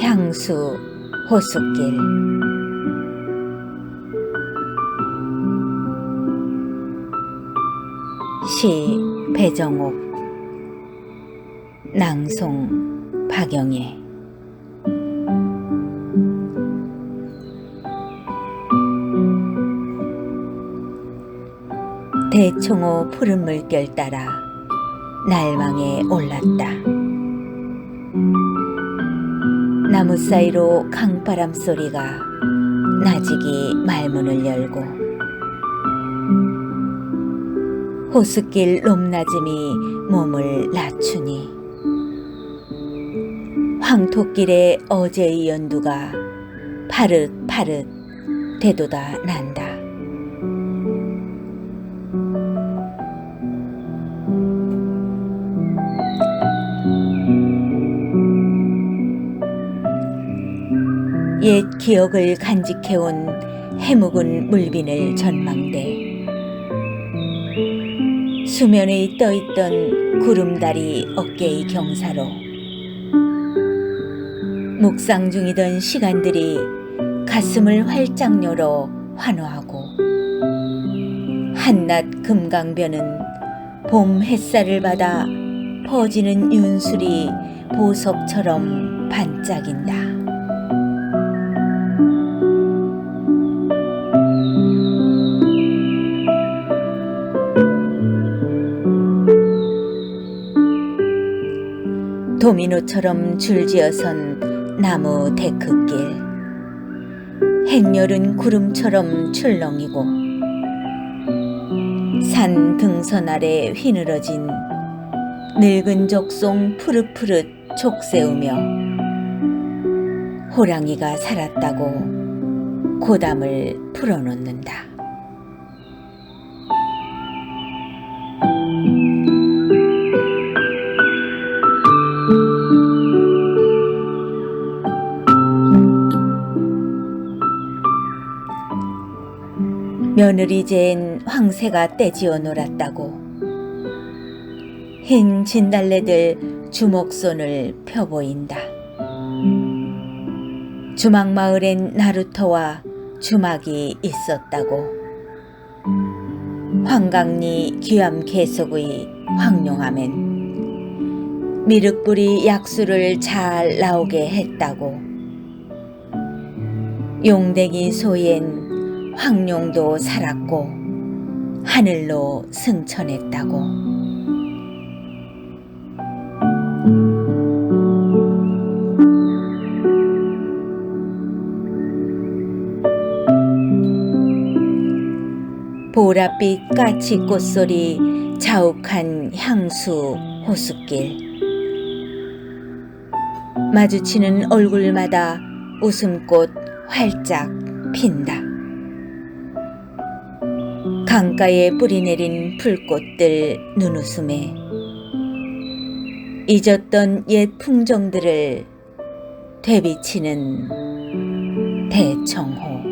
향수 호숫길. 시 배정옥 낭송 박영애. 대청호 푸른 물결 따라 날망에 올랐다. 나무 사이로 강바람 소리가 나직이 말문을 열고 호숫길 높낮음이 몸을 낮추니 황토길의 어제의 연두가 파릇파릇 되도다 난다. 옛 기억을 간직해온 해묵은 물빈을 전망대 수면에 떠있던 구름다리 어깨의 경사로 묵상 중이던 시간들이 가슴을 활짝 열어 환호하고 한낮 금강변은 봄 햇살을 받아 퍼지는 윤술이 보석처럼 반짝인다. 도미노처럼 줄지어선 나무 데크길 햇열은 구름처럼 출렁이고 산 등선 아래 휘늘어진 늙은 적송 푸릇푸릇 족세우며 호랑이가 살았다고 고담을 풀어놓는다. 며느리 잰 황새가 떼지어 놀았다고. 흰 진달래들 주먹손을 펴 보인다. 주막마을엔 나루터와 주막이 있었다고. 황강리 귀암 계속의 황룡함엔 미륵불이 약수를 잘 나오게 했다고. 용대기 소엔 황룡도 살았고 하늘로 승천했다고 보랏빛 까치 꽃소리 자욱한 향수 호숫길 마주치는 얼굴마다 웃음꽃 활짝 핀다. 강가에 뿌리 내린 풀꽃들 눈웃음에 잊었던 옛 풍정들을 되비치는 대청호